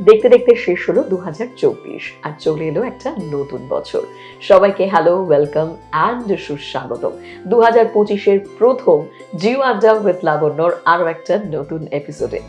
দেখতে দেখতে শেষ হলো দু আর চলে এলো একটা নতুন বছর। সবাইকে হ্যালো ওয়েলকাম অ্যান্ড সুস্বাগত দু হাজার পঁচিশের প্রথম জিও আড্ডা উইথ লাবণ্যর আরও একটা নতুন এপিসোডে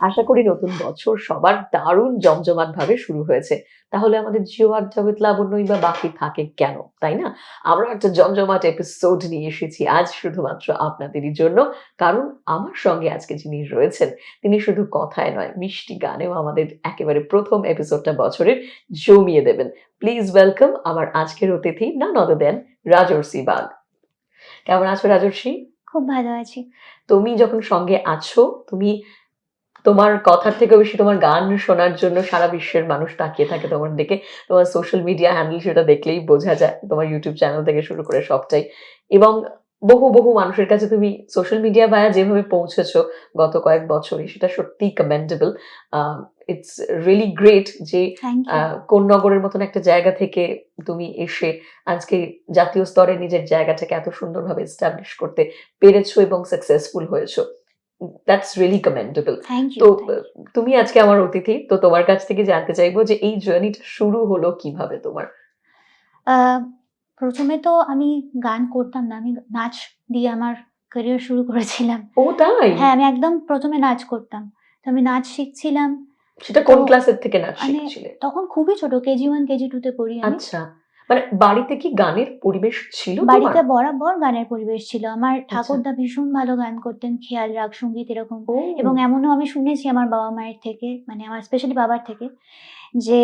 আশা করি নতুন বছর সবার দারুণ জমজমাট ভাবে শুরু হয়েছে। তাহলে আমাদের জিও আড্ডা উইথ লাবণ্যই বা বাকি থাকে কেন তাই না? আমরা একটা জমজমাট এপিসোড নিয়ে এসেছি আজ শুধুমাত্র আপনাদেরই জন্য। কারণ আমার সঙ্গে আজকে যিনি রয়েছেন তিনি শুধু কথায় নয় মিষ্টি গানেও আমাদের একেবারে প্রথম এপিসোডটা বছরের জমিয়ে দেবেন। প্লিজ ওয়েলকাম আমার আজকের অতিথি না নদ দেন রাজর্ষি বাগ। কেমন আছো রাজর্ষি? খুব ভালো আছি। তুমি যখন সঙ্গে আছো তুমি তোমার কথার থেকে বেশি তোমার গান শোনার জন্য সারা বিশ্বের মানুষ তাকিয়ে থাকে তোমার দিকে। তোমার সোশ্যাল মিডিয়া হ্যান্ডেল সেটা দেখলেই বোঝা যায় তোমার ইউটিউব চ্যানেল থেকে শুরু করে সবটাই। এবং বহু বহু মানুষের কাছে তুমি সোশ্যাল মিডিয়া ভায়া যেভাবে পৌঁছেছো গত কয়েক বছরে সেটা সত্যিই কমেন্ডেবল ইটস রিয়েলি গ্রেট যে আহ, কোন নগরের মতন একটা জায়গা থেকে তুমি এসে আজকে জাতীয় স্তরে নিজের জায়গাটাকে এত সুন্দরভাবে এস্টাবলিশ করতে পেরেছ এবং সাকসেসফুল হয়েছো। That's really commendable thank you তো তুমি আজকে আমার অতিথি তো তোমার কাছ থেকে জানতে চাইব যে এই জার্নিটা শুরু হলো কীভাবে তোমার? প্রথমে তো আমি গান করতাম না আমি নাচ দিয়ে আমার ক্যারিয়ার শুরু করেছিলাম। ও তাই? হ্যাঁ আমি একদম প্রথমে নাচ করতাম। তো আমি নাচ শিখছিলাম। সেটা কোন ক্লাসের থেকে নাচ মানে শিখছিলে? তখন খুবই ছোট কেজি ওয়ান কেজি টু তে পড়ি আচ্ছা। মানে বাড়িতে কি গানের পরিবেশ ছিল বাড়িতে বরাবর গানের পরিবেশ ছিল। আমার ঠাকুরদা ভীষণ ভালো গান করতেন খেয়াল রাগ সংগীত এরকম। এবং এমনও আমি শুনেছি আমার বাবা মায়ের থেকে মানে আমার স্পেশালি বাবার থেকে যে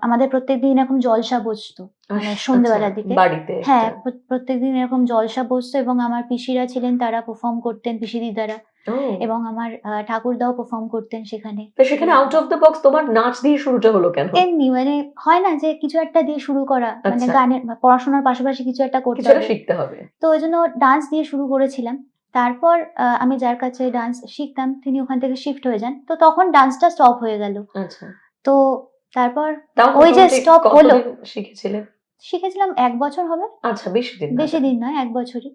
আমাদের প্রত্যেকদিন এরকম জলসা বসতো মানে আচ্ছা, সন্ধ্যেবেলার দিকে। বাড়িতে হ্যাঁ একটা। প্র- প্রত্যেকদিন এরকম জলসা বসতো এবং আমার পিসিরা ছিলেন তারা পারফর্ম করতেন পিসি দিদারা এবং আমার ঠাকুরদাও পারফর্ম করতেন সেখানে। তো সেখানে আউট অফ দ্য বক্স তোমার নাচ দিয়ে শুরুটা হলো কেন? এমনি মানে হয় না যে কিছু একটা দিয়ে শুরু করা মানে আচ্ছা। গানের পড়াশোনার পাশাপাশি কিছু একটা করতে হবে। শিখতে হবে। তো ওই জন্য ডান্স দিয়ে শুরু করেছিলাম। তারপর আমি যার কাছে ডান্স শিখতাম তিনি ওখান থেকে শিফট হয়ে যান। তো তখন ডান্সটা স্টপ হয়ে গেল। আচ্ছা। তো তারপর ওই যে stop হলো। কতদিন শিখেছিলে? শিখেছিলাম এক বছর হবে। আচ্ছা বেশি দিন বেশি দিন নয় এক বছরই।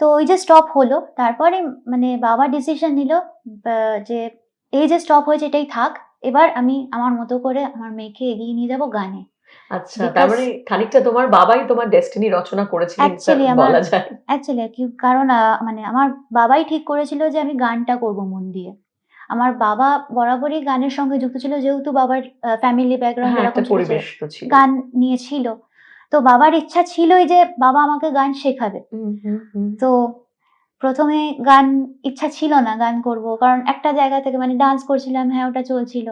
তো ওই যে স্টপ হলো তারপরে মানে বাবা ডিসিশন নিল যে এই যে স্টপ হয়েছে এটাই থাক এবার আমি আমার মতো করে আমার মেয়েকে এগিয়ে নিয়ে যাব গানে। আচ্ছা Because- তার মানে খানিকটা তোমার বাবাই তোমার ডেস্টিনি রচনা করেছিলেন বলা যায়। অ্যাকচুয়ালি কারণ মানে আমার বাবাই ঠিক করেছিল যে আমি গানটা করব মন দিয়ে। আমার বাবা বরাবরই গানের সঙ্গে যুক্ত ছিল যেহেতু বাবার ফ্যামিলি ব্যাকগ্রাউন্ড এরকম গান নিয়েছিল। তো বাবার ইচ্ছা ছিলই যে বাবা আমাকে গান শেখাবে। তো প্রথমে গান ইচ্ছা ছিল না গান করব কারণ একটা জায়গা থেকে মানে ডান্স করছিলাম হ্যাঁ ওটা চলছিল।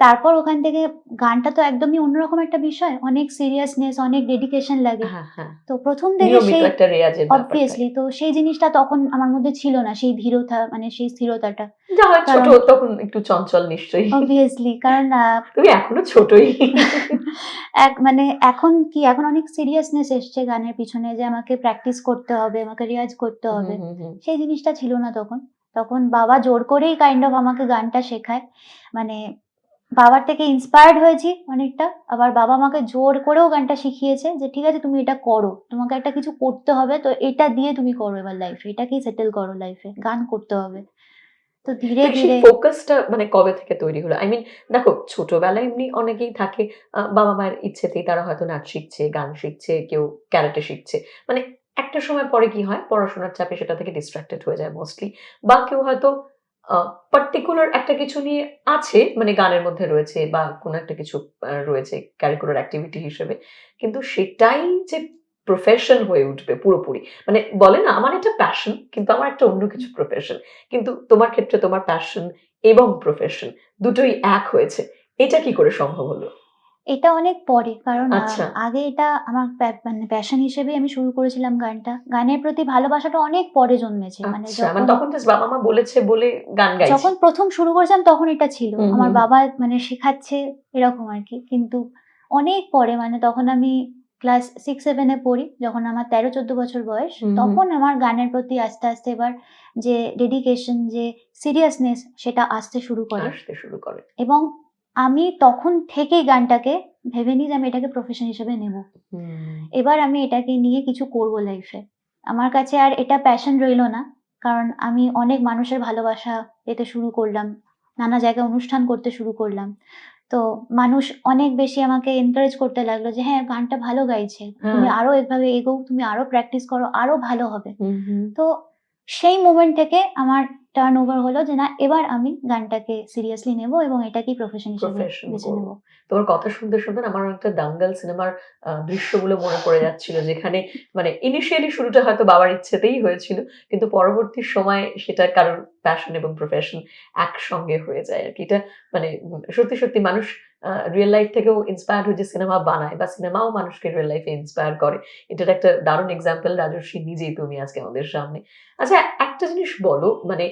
তারপর ওখান থেকে গানটা তো একদমই অন্যরকম একটা বিষয় অনেক সিরিয়াসনেস অনেক ডেডিকেশন লাগে। হ্যাঁ হ্যাঁ। তো প্রথম থেকে সেই অবভিয়াসলি তো সেই জিনিসটা তখন আমার মধ্যে ছিল না সেই ধীরতা মানে সেই স্থিরতাটা। যা হয় ছোট তখন একটু চঞ্চল নিশ্চয়ই। অবভিয়াসলি কারণ তুমি এখনও ছোটই। এক মানে এখন কি এখন অনেক সিরিয়াসনেস এসছে গানের পিছনে যে আমাকে প্র্যাকটিস করতে হবে আমাকে রিয়াজ করতে হবে। সেই জিনিসটা ছিল না তখন। তখন বাবা জোর করেই কাইন্ড অফ আমাকে গানটা শেখায়। মানে বাবার থেকে ইন্সপায়ার্ড হয়েছি অনেকটা। আবার বাবা আমাকে জোর করেও গানটা শিখিয়েছে যে ঠিক আছে তুমি এটা করো। তোমাকে একটা কিছু করতে হবে তো এটা দিয়ে তুমি করো এবার লাইফে এটাকেই সেটেল করো লাইফে গান করতে হবে। তো ধীরে ধীরে ফোকাসটা মানে কবে থেকে তৈরি হলো? আই মিন দেখো ছোটবেলায় এমনি অনেকেই থাকে বাবা মায়ের ইচ্ছেতেই তারা হয়তো নাচ শিখছে গান শিখছে কেউ ক্যারাটে শিখছে। মানে একটা সময় পরে কি হয়? পড়াশোনার চাপে সেটা থেকে ডিস্ট্রাক্টেড হয়ে যায় মোস্টলি বা কেউ হয়তো পার্টিকুলার একটা কিছু নিয়ে আছে মানে গানের মধ্যে রয়েছে বা কোনো একটা কিছু রয়েছে ক্যারিকুলার অ্যাক্টিভিটি হিসেবে। কিন্তু সেটাই যে প্রফেশন হয়ে উঠবে পুরোপুরি। মানে বলে না আমার একটা প্যাশন কিন্তু আমার একটা অন্য কিছু প্রফেশন কিন্তু তোমার ক্ষেত্রে তোমার প্যাশন এবং প্রফেশন দুটোই এক হয়েছে। এটা কি করে সম্ভব হলো? এটা অনেক পরে কারণ আচ্ছা। আগে এটা আমার মানে প্যাশন হিসেবে আমি শুরু করেছিলাম গানটা। গানের প্রতি ভালোবাসাটা অনেক পরে জন্মেছে। মানে আচ্ছা মানে তখন বাবা মা বলেছে বলে গান গাইছি। যখন প্রথম শুরু করেছিলাম তখন এটা ছিল। আমার বাবা মানে শেখাচ্ছে এরকম আর কি। কিন্তু অনেক পরে মানে তখন আমি ক্লাস সিক্স সেভেনে পড়ি যখন আমার তেরো চোদ্দ বছর বয়স। তখন আমার গানের প্রতি আস্তে আস্তে এবার যে ডেডিকেশন যে সিরিয়াসনেস সেটা আসতে শুরু করে। আসতে শুরু করে। এবং আমি তখন থেকেই গানটাকে ভেবে নিই যে আমি এটাকে প্রফেশন হিসেবে নেব। এবার আমি এটাকে নিয়ে কিছু করব লাইফে আমার কাছে আর এটা প্যাশন রইল না কারণ আমি অনেক মানুষের ভালোবাসা পেতে শুরু করলাম নানা জায়গায় অনুষ্ঠান করতে শুরু করলাম। তো মানুষ অনেক বেশি আমাকে এনকারেজ করতে লাগল যে হ্যাঁ গানটা ভালো গাইছে তুমি। আরও এভাবে এগো তুমি আরও প্র্যাকটিস করো আরও ভালো হবে। তো সেই মোমেন্ট থেকে আমার টার্ন ওভার হলো যে না এবার আমি গানটাকে সিরিয়াসলি নেব এবং এটাকেই প্রফেশন হিসেবে বেছে নেব। তোমার কথা শুনতে শুনতে আমার একটা দাঙ্গাল সিনেমার দৃশ্যগুলো মনে পড়ে যাচ্ছিল যেখানে মানে ইনিশিয়ালি শুরুটা হয়তো বাবার ইচ্ছেতেই হয়েছিল কিন্তু পরবর্তী সময় সেটা কারোর প্যাশন এবং প্রফেশন একসঙ্গে হয়ে যায় আর কি। এটা মানে সত্যি সত্যি মানুষ রিয়েল লাইফ থেকেও ইন্সপায়ার হয়ে যে সিনেমা বানায় বা সিনেমাও মানুষকে রিয়েল লাইফে ইন্সপায়ার করে। এটার একটা দারুণ এক্সাম্পল রাজস্বী নিজেই তুমি আজকে আমাদের সামনে। আচ্ছা একটা জিনিস বলো মানে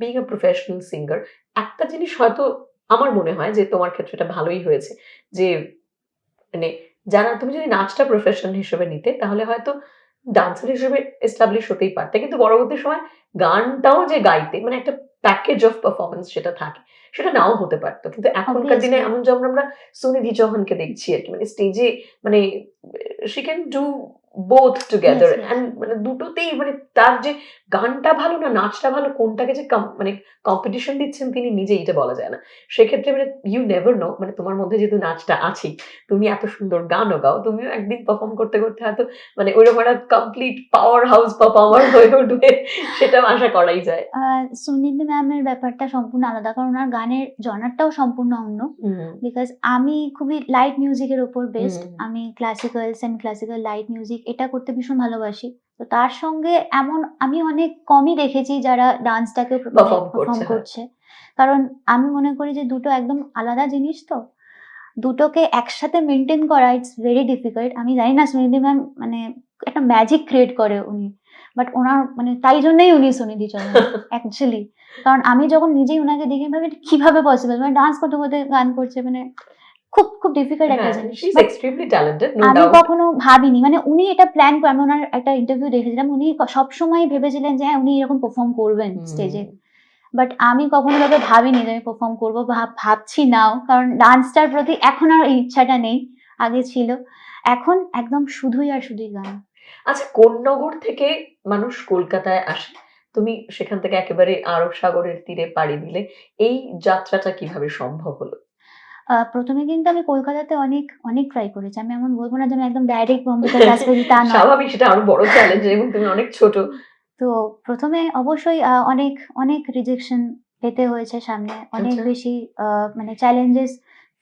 বিং এ প্রফেশনাল সিঙ্গার একটা জিনিস হয়তো আমার মনে হয় যে তোমার ক্ষেত্রে এটা ভালোই হয়েছে। যে মানে যারা, তুমি যদি নাচটা প্রফেশন হিসেবে নিতে, তাহলে হয়তো ডান্সার হিসেবে এস্টাবলিশ হতেই পারতে। কিন্তু পরবর্তী সময় গানটাও যে গাইতে মানে একটা প্যাকেজ অফ পারফরমেন্স সেটা থাকে। সেটা নাও হতে পারতো কিন্তু এখনকার দিনে এমন যেমন আমরা সুনিধি চৌহানকে দেখছি আর কি মানে স্টেজে মানে she can do both together. And মানে দুটোতেই মানে তার যে গানটা ভালো না নাচটা ভালো কোনটাকে যে মানে কম্পিটিশন দিচ্ছেন তিনি নিজেই এটা বলা যায় না। সেক্ষেত্রে মানে ইউ নেভার নো মানে তোমার মধ্যে যেহেতু নাচটা আছেই তুমি এত সুন্দর গানও গাও তুমিও একদিন পারফর্ম করতে করতে হয়তো মানে ওইরকম একটা কমপ্লিট পাওয়ার হাউস পারফর্মার হয়ে উঠবে সেটা আশা করাই যায়। সুনিধি ম্যামের ব্যাপারটা সম্পূর্ণ আলাদা কারণ ওনার গানের জনারটাও সম্পূর্ণ অন্য। বিকজ আমি খুবই লাইট মিউজিকের উপর বেস্ট আমি classical semi classical light music এটা করতে ভীষণ ভালোবাসি। তো তার সঙ্গে এমন আমি অনেক কমই দেখেছি যারা ডান্সটাকে পারফর্ম হ্যাঁ। করছে। কারণ আমি মনে করি যে দুটো একদম আলাদা জিনিস তো। দুটোকে একসাথে মেনটেন করা ইটস ভেরি ডিফিকাল্ট আমি জানি না সুনিধি ম্যাম মানে একটা ম্যাজিক ক্রিয়েট করে উনি। বাট ওনার মানে তাই জন্যই উনি সুনিধি চৌহান অ্যাকচুয়ালি কারণ আমি যখন নিজেই ওনাকে দেখি ভাবি কীভাবে পসিবল মানে ডান্স করতে করতে গান করছে মানে খুব খুব ডিফিকাল্ট একটা হ্যাঁ, জিনিস। এক্সট্রিমলি ট্যালেন্টেড নো আমি কখনো ভাবিনি মানে উনি এটা প্ল্যান করে আমি ওনার একটা ইন্টারভিউ দেখেছিলাম উনি সবসময় ভেবেছিলেন যে হ্যাঁ উনি এরকম পারফর্ম করবেন স্টেজে বাট আমি কখনো ভাবে ভাবিনি যে আমি পারফর্ম করব ভাব ভাবছি নাও। কারণ ডান্সটার প্রতি এখন আর এই ইচ্ছাটা নেই আগে ছিল। এখন একদম শুধুই আর শুধুই গান। আচ্ছা কোন নগর থেকে মানুষ কলকাতায় আসে? তুমি সেখান থেকে একেবারে আরব সাগরের তীরে পাড়ি দিলে এই যাত্রাটা কীভাবে সম্ভব হলো? প্রথমে কিন্তু আমি কলকাতাতে অনেক অনেক ট্রাই করেছি। আমি এমন বলব না যে আমি একদম ডাইরেক্ট বম্বেতে কাজ করি তা নয়। স্বাভাবিক সেটা আরও বড় চ্যালেঞ্জ এবং তুমি অনেক ছোট। তো প্রথমে অবশ্যই অনেক অনেক রিজেকশন পেতে হয়েছে সামনে। অনেক আচ্ছা। বেশি আহ, মানে চ্যালেঞ্জেস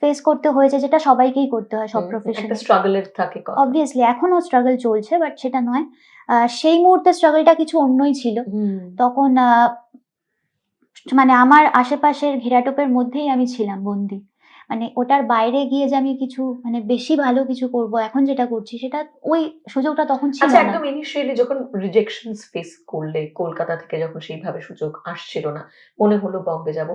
ফেস করতে হয়েছে যেটা সবাইকেই করতে হয় সব প্রফেশনে একটা স্ট্রাগলের থাকে অবভিয়াসলি এখনও স্ট্রাগল চলছে বাট সেটা নয়। আহ, সেই মুহূর্তে স্ট্রাগলটা কিছু অন্যই ছিল। তখন মানে আমার আশেপাশের ঘেরাটোপের মধ্যেই আমি ছিলাম বন্দি। মানে ওটার বাইরে গিয়ে যে আমি কিছু মানে বেশি ভালো কিছু করব এখন যেটা করছি সেটা ওই সুযোগটা তখন ছিল আচ্ছা না। একদম ইনিশিয়ালি যখন রিজেকশন ফেস করলে কলকাতা থেকে যখন সেইভাবে সুযোগ আসছিল না মনে হলো বম্বে যাব।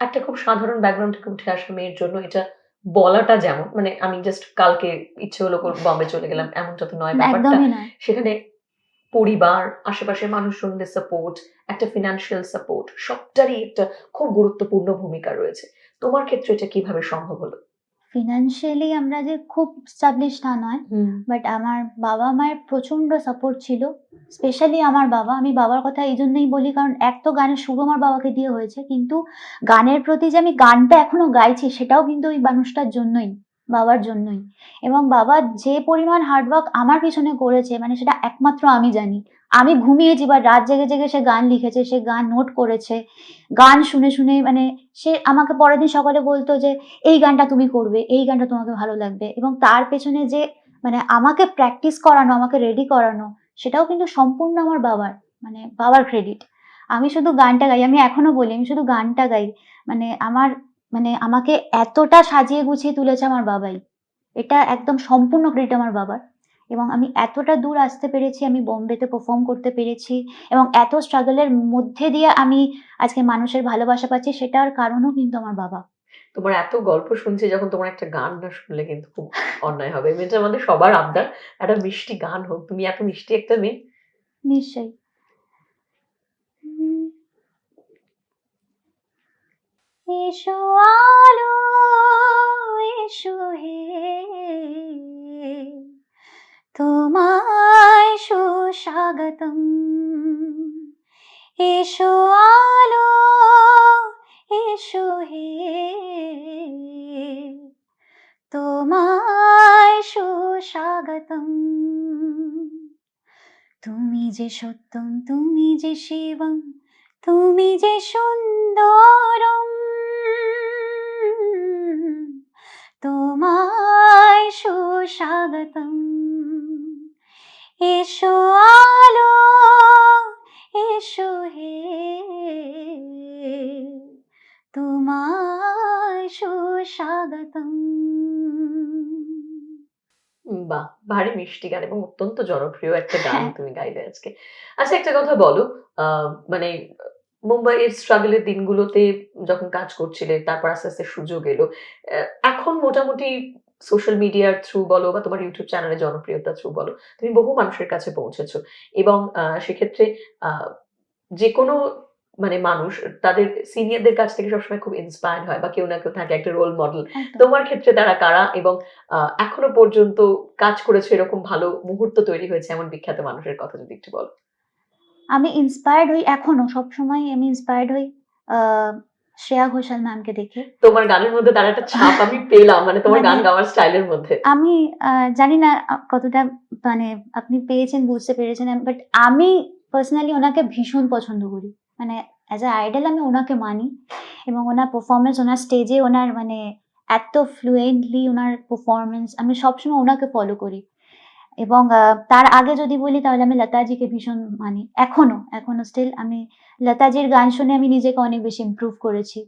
একটা খুব সাধারণ ব্যাকগ্রাউন্ড থেকে উঠে আসা মেয়ের জন্য এটা বলাটা যেমন মানে আমি জাস্ট কালকে ইচ্ছে হলো বম্বে চলে গেলাম এমনটা তো নয় ব্যাপারটা। সেখানে পরিবার আশেপাশের মানুষজনদের সাপোর্ট একটা ফিনান্সিয়াল সাপোর্ট সবটারই একটা খুব গুরুত্বপূর্ণ ভূমিকা রয়েছে। তোমার ক্ষেত্রে এটা কীভাবে সম্ভব হলো? ফিনান্সিয়ালি আমরা যে খুব স্টাবলিশ তা নয় বাট আমার বাবা মায়ের প্রচণ্ড সাপোর্ট ছিল স্পেশালি আমার বাবা। আমি বাবার কথা এই জন্যই বলি কারণ এক তো গানের শুরু আমার বাবাকে দিয়ে হয়েছে কিন্তু গানের প্রতি যে আমি গানটা এখনও গাইছি সেটাও কিন্তু ওই মানুষটার জন্যই বাবার জন্যই। এবং বাবা যে পরিমাণ হার্ডওয়ার্ক আমার পিছনে করেছে মানে সেটা একমাত্র আমি জানি। আমি ঘুমিয়েছি বা রাত জেগে জেগে সে গান লিখেছে, সে গান নোট করেছে, গান শুনে শুনে মানে সে আমাকে পরের দিন সকালে বলতো যে, এই গানটা তুমি করবে, এই গানটা তোমাকে ভালো লাগবে। এবং তার পেছনে যে মানে আমাকে প্র্যাকটিস করানো, আমাকে রেডি করানো, সেটাও কিন্তু সম্পূর্ণ আমার বাবার মানে বাবার ক্রেডিট আমি শুধু গানটা গাই, আমি এখনও বলি, আমি শুধু গানটা গাই মানে আমার মানে আমাকে এতটা সাজিয়ে গুছিয়ে তুলেছে আমার বাবাই। এটা একদম সম্পূর্ণ ক্রেডিট আমার বাবার। এবং আমি এতটা দূর আসতে পেরেছি আমি বোম্বেতে পারফর্ম করতে পেরেছি এবং এত স্ট্রাগলের মধ্যে দিয়ে আমি আজকে মানুষের ভালোবাসা পাচ্ছি সেটার কারণও কিন্তু আমার বাবা। তোমার এত গল্প শুনছি যখন তোমার একটা গান না শুনলে কিন্তু খুব অন্যায় হবে। এটা আমাদের সবার আবদার একটা মিষ্টি গান হোক। তুমি এত মিষ্টি একটা মেয়ে। নিশ্চয়ই। এসো আলো এসো সুস্বাগতম এসো আলো, এসো হে। তোমায় সুস্বাগতম। তুমি যে সত্যম, তুমি যে শিবম, তুমি যে সুন্দরম। তোমায় সুস্বাগতম। এসো আলো এসো হে তোমায় সুস্বাগতম বাহ! ভারী মিষ্টি গান এবং অত্যন্ত জনপ্রিয় একটা গান হ্যাঁ। তুমি গাইলে আজকে। আচ্ছা একটা কথা বলো, মানে মুম্বাইয়ের স্ট্রাগল এর দিনগুলোতে যখন কাজ করছিলে, তারপর আস্তে, আস্তে সুযোগ এলো। এখন মোটামুটি সোশ্যাল মিডিয়ার থ্রু বলো বা তোমার ইউটিউব চ্যানেলে জনপ্রিয়তার থ্রু বলো, তুমি বহু মানুষের কাছে পৌঁছেছো এবং সেক্ষেত্রে আ যেকোনো মানে মানুষ তাদের সিনিয়রদের কাছ থেকে সবসময় খুব ইন্সপায়ার্ড হয় বা কেউ না কেউ থাকে একটা রোল মডেল। তোমার ক্ষেত্রে তারা কারা? এবং এখনও পর্যন্ত কাজ করেছে এরকম ভালো মুহূর্ত তৈরি হয়েছে এমন বিখ্যাত মানুষের কথা যদি একটু বলো? আমি ইন্সপায়ার্ড হই এখনও সবসময় আমি ইন্সপায়ার্ড হই শ্রেয়া ঘোষাল ম্যামকে দেখে। তোমার গানের মধ্যে তার একটা ছাপ আমি পেলাম। মানে তোমার গান মানে গাওয়ার স্টাইলের মধ্যে। আমি জানি না কতটা মানে আপনি পেয়েছেন, বুঝতে পেরেছেন। বাট আমি পার্সোনালি ওনাকে ভীষণ পছন্দ করি। মানে অ্যাজ আ আইডল আমি ওনাকে মানি এবং ওনার পারফরম্যান্স, ওনার স্টেজে ওনার মানে এত ফ্লুয়েন্টলি ওনার পারফরম্যান্স আমি সবসময় ওনাকে ফলো করি। এবং তার আগে যদি বলি তাহলে আমি লতাজিকে ভীষণ মানি। এখনও, এখনও স্টিল আমি লতাজির গান শুনে আমি নিজেকে অনেক বেশি ইমপ্রুভ করেছি।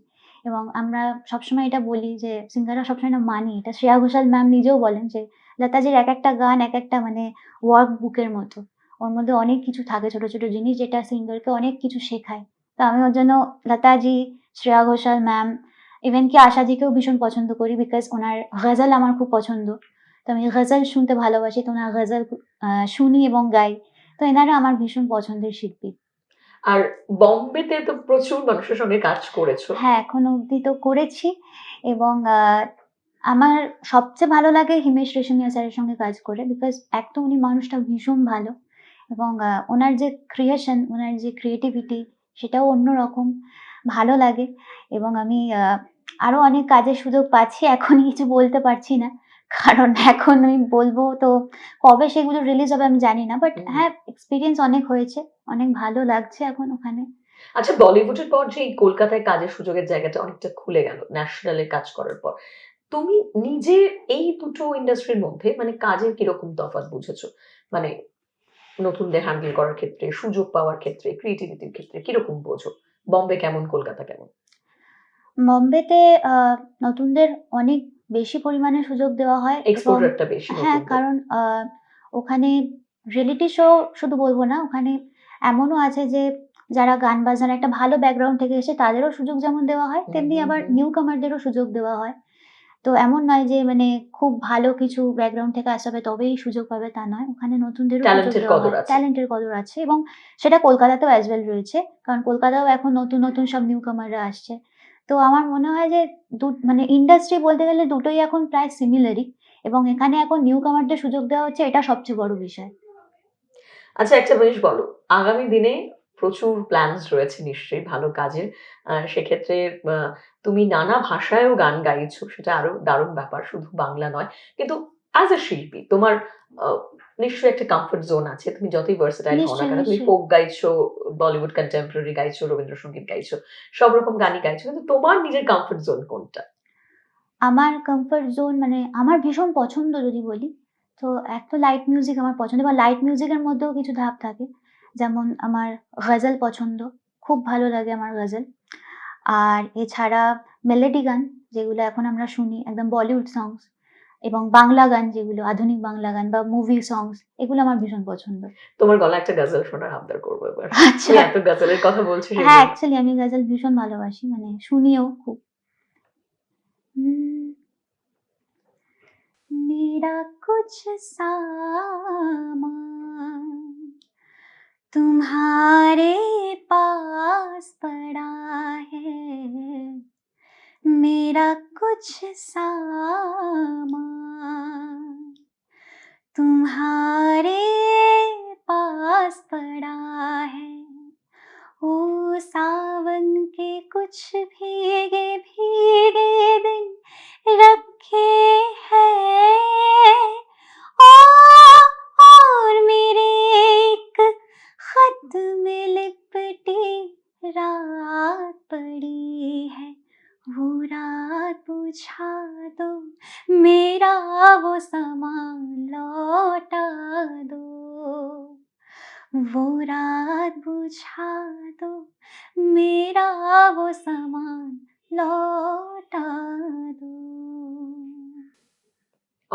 এবং আমরা সবসময় এটা বলি যে সিঙ্গাররা সবসময় এটা মানি। এটা শ্রেয়া ঘোষাল ম্যাম নিজেও বলেন যে লতাজির এক একটা গান এক একটা মানে ওয়ার্ক বুকের মতো। ওর মধ্যে অনেক কিছু থাকে ছোট, ছোট জিনিস যেটা সিঙ্গারকে অনেক কিছু শেখায়। তো আমি ওর জন্য লতাজি, শ্রেয়া ঘোষাল ম্যাম, ইভেন কি আশাজিকেও ভীষণ পছন্দ করি বিকজ ওনার গজল আমার খুব পছন্দ। তো আমি গজল শুনতে ভালোবাসি। তো ওনার গজল শুনি এবং গাই। তো এনারা আমার ভীষণ পছন্দের শিল্পী। আর বম্বেতে তো প্রচুর মানুষের সঙ্গে কাজ করেছ। হ্যাঁ, এখন অবধি তো করেছি এবং আমার সবচেয়ে ভালো লাগে হিমেশ রেশমিয়া স্যারের সঙ্গে কাজ করে। বিকজ এক তো উনি মানুষটা ভীষণ ভালো এবং ওনার যে ক্রিয়েশন, ওনার যে ক্রিয়েটিভিটি সেটাও অন্যরকম ভালো লাগে এবং আমি আ আরও অনেক কাজের সুযোগ পাচ্ছি। এখনই কিছু বলতে পারছি না। কারণ এখন আমি বলব তো কবে সেগুলো রিলিজ হবে আমি জানি না। বাট হ্যাঁ, এক্সপিরিয়েন্স অনেক হয়েছে। অনেক ভালো লাগছে এখন ওখানে। আচ্ছা বলিউডের পর যে কলকাতায় কাজের সুযোগের জায়গাটা অনেকটা খুলে গেল ন্যাশনাল কাজ করার পর। তুমি নিজে এই দুটো ইন্ডাস্ট্রির মধ্যে মানে কাজের কীরকম তফাৎ বুঝেছ? মানে নতুনদের হ্যান্ডেল করার ক্ষেত্রে, সুযোগ পাওয়ার ক্ষেত্রে, ক্রিয়েটিভিটির ক্ষেত্রে কীরকম বোঝো? বম্বে কেমন, কলকাতা কেমন? বম্বেতে নতুনদের অনেক বেশি পরিমাণে সুযোগ দেওয়া হয় এক্সপোজারটা বেশি হ্যাঁ, কারণ ওখানে রিয়েলিটি শো শুধু বলব না, ওখানে এমনও আছে যে যারা গান বাজনার একটা ভালো ব্যাকগ্রাউন্ড থেকে এসে তাদেরও সুযোগ যেমন দেওয়া হয়, তেমনি আবার নিউ কামারদেরও সুযোগ দেওয়া হয়। তো এমন নয় যে মানে খুব ভালো কিছু ব্যাকগ্রাউন্ড থেকে আসতে হবে তবেই সুযোগ পাবে তা নয়। ওখানে নতুনদেরও সুযোগ ট্যালেন্টের কদর আছে। ট্যালেন্টের কদর আছে এবং সেটা কলকাতাতেও অ্যাজ ওয়েল রয়েছে। কারণ কলকাতাও এখন নতুন, নতুন সব নিউ কামাররা আসছে। তো আমার মনে হয় যে দু মানে ইন্ডাস্ট্রি বলতে গেলে দুটোই এখন প্রায় সিমিলারই এবং এখানে এখন নিউ কামারদের সুযোগ দেওয়া হচ্ছে এটা সবচেয়ে বড় বিষয়। আচ্ছা একটা জিনিস বলো, আগামী দিনে প্রচুর প্ল্যানস রয়েছে নিশ্চয়ই ভালো কাজের। সেক্ষেত্রে তুমি নানা ভাষায়ও গান গাইছো সেটা আরও দারুণ ব্যাপার শুধু বাংলা নয়। কিন্তু অ্যাজ আ শিল্পী তোমার নিশ্চয়ই একটা কমফোর্ট জোন আছে। তুমি যতই ভার্সেটাইল হও না কেন, তুমি। ফোক গাইছো, বলিউড কন্টেম্পোরারি গাইছো, রবীন্দ্রসঙ্গীত গাইছো। সব রকম গানই গাইছো। কিন্তু তোমার নিজের কমফোর্ট জোন কোনটা? আমার কমফোর্ট জোন মানে আমার ভীষণ পছন্দ যদি বলি, তো এক তো লাইট মিউজিক আমার পছন্দ বা লাইট মিউজিকের মধ্যেও কিছু ধাপ থাকে। যেমন আমার গজল পছন্দ। খুব ভালো লাগে আমার গজল। আর এছাড়া মেলোডি গান যেগুলো এখন আমরা শুনি একদম বলিউড সংস এবং বাংলা গান যেগুলো আধুনিক বাংলা গান বা মুভি সংস এগুলো আমার ভীষণ পছন্দ। তোমার গলায় একটা গজল শোনার আবদার করব এবার। আচ্ছা। তুমি এত গজলের কথা বলছো হ্যাঁ, সেজন্য। অ্যাকচুয়ালি আমি গজল ভীষণ ভালোবাসি। মানে শুনিও খুব। হুম। मेरा कुछ सामान तुम्हारे पास पड़ा है मेरा कुछ सामान तुम्हारे पास पड़ा है। ओ सावन के कुछ भीगे भीगे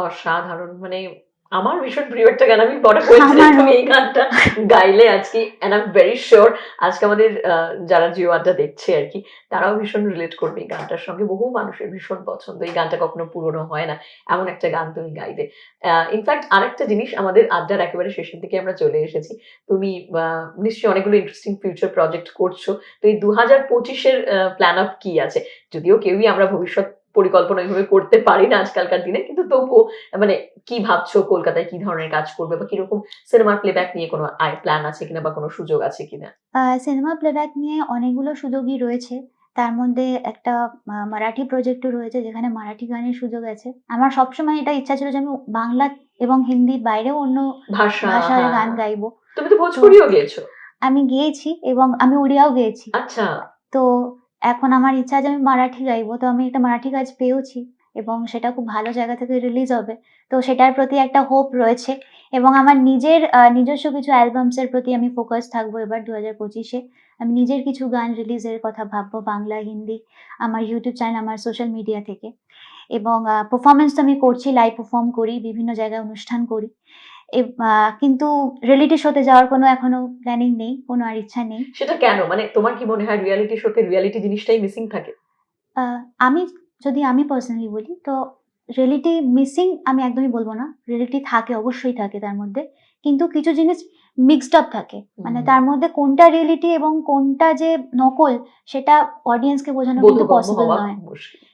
অসাধারণ। মানে আমার ভীষণ প্রিয় একটা গান আমি মনে করেছি তুমি এই গানটা গাইলে আজকে and I am very sure আজকে আমাদের যারা জিও আড্ডা দেখছে আর কি তারাও ভীষণ রিলেট করবে এই গানটার সঙ্গে। বহু মানুষের ভীষণ পছন্দ। এই গানটা কখনো পুরনো হয় না। এমন একটা গান তুমি গাইলে। ইনফ্যাক্ট আরেকটা জিনিস আমাদের আড্ডার একেবারে শেষের দিকে আমরা চলে এসেছি। তুমি আহ, নিশ্চয়ই অনেকগুলো ইন্টারেস্টিং ফিউচার প্রজেক্ট করছ। তো এই দু হাজার পঁচিশের প্ল্যান আপ কি আছে? যদিও কেউই আমরা ভবিষ্যৎ পরিকল্পনা ওইভাবে করতে পারি না আজকালকার দিনে কিন্তু তবুও মানে কি ভাবছ কলকাতায় কি ধরনের কাজ করবে বা কীরকম সিনেমার প্লেব্যাক নিয়ে কোনো প্ল্যান আছে কিনা বা কোনো সুযোগ আছে কিনা? সিনেমা প্লেব্যাক নিয়ে অনেকগুলো সুযোগই রয়েছে। তার মধ্যে একটা মারাঠি প্রজেক্টও রয়েছে যেখানে মারাঠি গানের সুযোগ আছে। আমার সবসময় এটা ইচ্ছা ছিল যে আমি বাংলা এবং হিন্দির বাইরেও অন্য ভাষা ভাষার হ্যাঁ, গান। গাইবো। তুমি তো ভোজপুরিও গেয়েছো? আমি গেয়েছি এবং আমি উড়িয়াও গেয়েছি। আচ্ছা। তো এখন আমার ইচ্ছা আছে আমি মারাঠি গাইবো, তো আমি একটা মারাঠি কাজ পেয়েওছি এবং সেটা খুব ভালো জায়গা থেকে রিলিজ হবে। তো সেটার প্রতি একটা হোপ রয়েছে এবং আমার নিজের নিজস্ব কিছু অ্যালবামসের প্রতি আমি ফোকাস থাকব এবার দু হাজার পঁচিশে। আমি নিজের কিছু গান রিলিজের কথা ভাববো, বাংলা, হিন্দি, আমার ইউটিউব চ্যানেল আমার সোশ্যাল মিডিয়া থেকে। এবং পারফরমেন্স তো আমি করছি লাইভ পারফর্ম করি, বিভিন্ন জায়গায় অনুষ্ঠান করি। কিন্তু রিয়েলিটি শোতে যাওয়ার কোনো এখনও প্ল্যানিং নেই কোনো আর ইচ্ছা নেই। সেটা কেন? মানে তোমার কি মনে হয় রিয়ালিটি শোতে রিয়ালিটি জিনিসটাই মিসিং থাকে? আমি যদি আমি পার্সোনালি বলি তো রিয়েলিটি মিসিং আমি একদমই বলব না। রিয়েলিটি থাকে অবশ্যই থাকে তার মধ্যে। কিন্তু কিছু জিনিস মিক্সড আপ থাকে। মানে তার মধ্যে কোনটা রিয়েলিটি এবং কোনটা যে নকল সেটা অডিয়েন্সকে বোঝানো কিন্তু পসিবল নয়।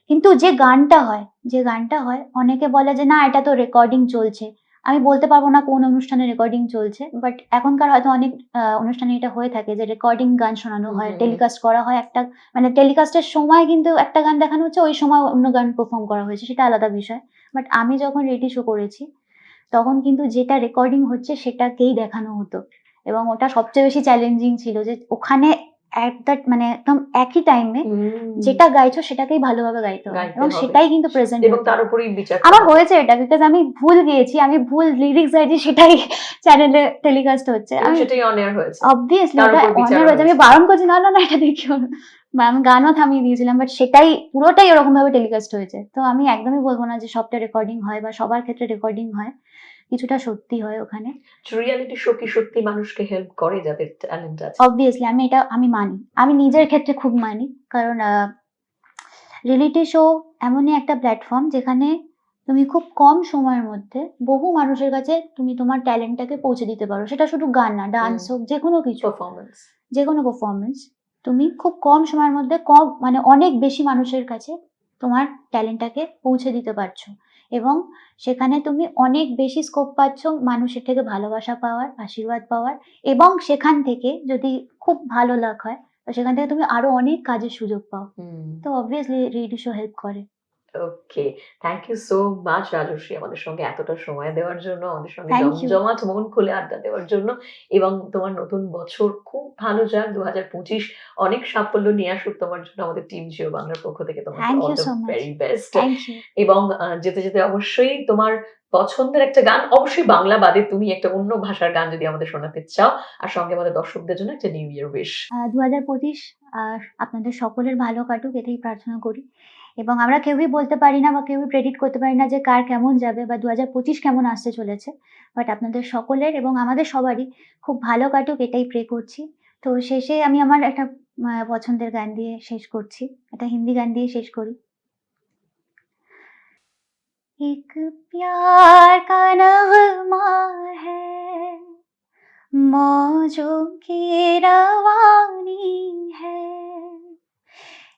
কিন্তু যে গানটা হয় যে গানটা হয় অনেকে বলে যে না এটা তো রেকর্ডিং চলছে। আমি বলতে পারব না কোন অনুষ্ঠানে রেকর্ডিং চলছে বাট এখনকার হয়তো অনেক অনুষ্ঠানে এটা হয়ে থাকে যে রেকর্ডিং গান শোনানো হয় টেলিকাস্ট করা হয় একটা মানে টেলিকাস্টের সময় কিন্তু একটা গান দেখানো হচ্ছে ওই সময় অন্য গান পারফর্ম করা হয়েছে সেটা আলাদা বিষয়। বাট আমি যখন রেডি শো করেছি তখন কিন্তু যেটা রেকর্ডিং হচ্ছে সেটাকেই দেখানো হতো। এবং ওটা সবচেয়ে বেশি চ্যালেঞ্জিং ছিল যে ওখানে অ্যাট দ্যাট মানে একদম একই টাইমে যেটা গাইছো সেটাকেই ভালোভাবে গাইতে হবে। এবং সেটাই কিন্তু প্রেজেন্ট এবং তার উপরেই বিচার আমার হয়েছে এটা বিকজ আমি ভুল গিয়েছি আমি ভুল লিরিক্স গাইছি সেটাই চ্যানেলে টেলিকাস্ট হচ্ছে। আমি সেটাই অন এয়ার হয়েছে। অবভিয়াসলি ওটা উপর হয়েছে। আমি বারণ করছি না না এটা দেখিও আমি গানও থামিয়ে দিয়েছিলাম বাট সেটাই পুরোটাই ওরকম ভাবে টেলিকাস্ট হয়েছে। তো আমি একদমই বলব না যে সবটা রেকর্ডিং হয় বা সবার ক্ষেত্রে রেকর্ডিং হয়। কিছুটা সত্যি হয় ওখানে। রিয়ালিটি শো কি সত্যি মানুষকে হেল্প করে যাদের ট্যালেন্ট আছে? অবভিয়াসলি আমি এটা আমি মানি। আমি নিজের ক্ষেত্রে খুব মানি। কারণ রিয়েলিটি শো এমনই একটা প্ল্যাটফর্ম যেখানে তুমি খুব কম সময়ের মধ্যে বহু মানুষের কাছে তুমি তোমার ট্যালেন্টটাকে পৌঁছে দিতে পারো। সেটা শুধু গান না ডান্স হোক যে কোনো কিছু পারফরমেন্স যে কোনো পারফরমেন্স তুমি খুব কম সময়ের মধ্যে কম মানে অনেক বেশি মানুষের কাছে তোমার ট্যালেন্টটাকে পৌঁছে দিতে পারছ। এবং সেখানে তুমি অনেক বেশি স্কোপ পাচ্ছ মানুষের থেকে ভালোবাসা পাওয়ার আশীর্বাদ পাওয়ার এবং সেখান থেকে যদি খুব ভালো লাগ হয় তো সেখান থেকে তুমি আরও অনেক কাজের সুযোগ পাও। তো অবভিয়াসলি রেডিও শো হেল্প করে। Okay thank you so much Rajashree আমাদের সঙ্গে এতটা সময় দেওয়ার জন্য আমাদের সঙ্গে জমজমাট মন খুলে আড্ডা দেওয়ার জন্য এবং তোমার নতুন বছর খুব ভালো যাক দু হাজার পঁচিশ অনেক সাফল্য নিয়ে আসুক তোমার জন্য আমাদের টিম জিও বাংলার পক্ষ থেকে তোমাকে অল দ্য ভেরি বেস্ট এবং যেতে যেতে অবশ্যই তোমার পছন্দের একটা গান অবশ্যই বাংলা বাদে তুমি একটা অন্য ভাষার গান যদি আমাদের শোনাতে চাও আর সঙ্গে আমাদের দর্শকদের জন্য একটা নিউ ইয়ার উইশ দু হাজার পঁচিশ আপনাদের সকলের ভালো কাটুক এটাই প্রার্থনা করি। এবং আমরা কেউই বলতে পারি না বা কেউই প্রেডিক্ট করতে পারি না যে কার কেমন যাবে বা দু হাজার পঁচিশ কেমন আসতে চলেছে বাট আপনাদের সকলের এবং আমাদের সবারই খুব ভালো কাটুক এটাই প্রে করছি তো শেষে আমি আমার একটা আহ, পছন্দের গান দিয়ে শেষ করছি একটা হিন্দি গান দিয়ে শেষ করি एक प्यार का नगमा है मौजों की रवानी है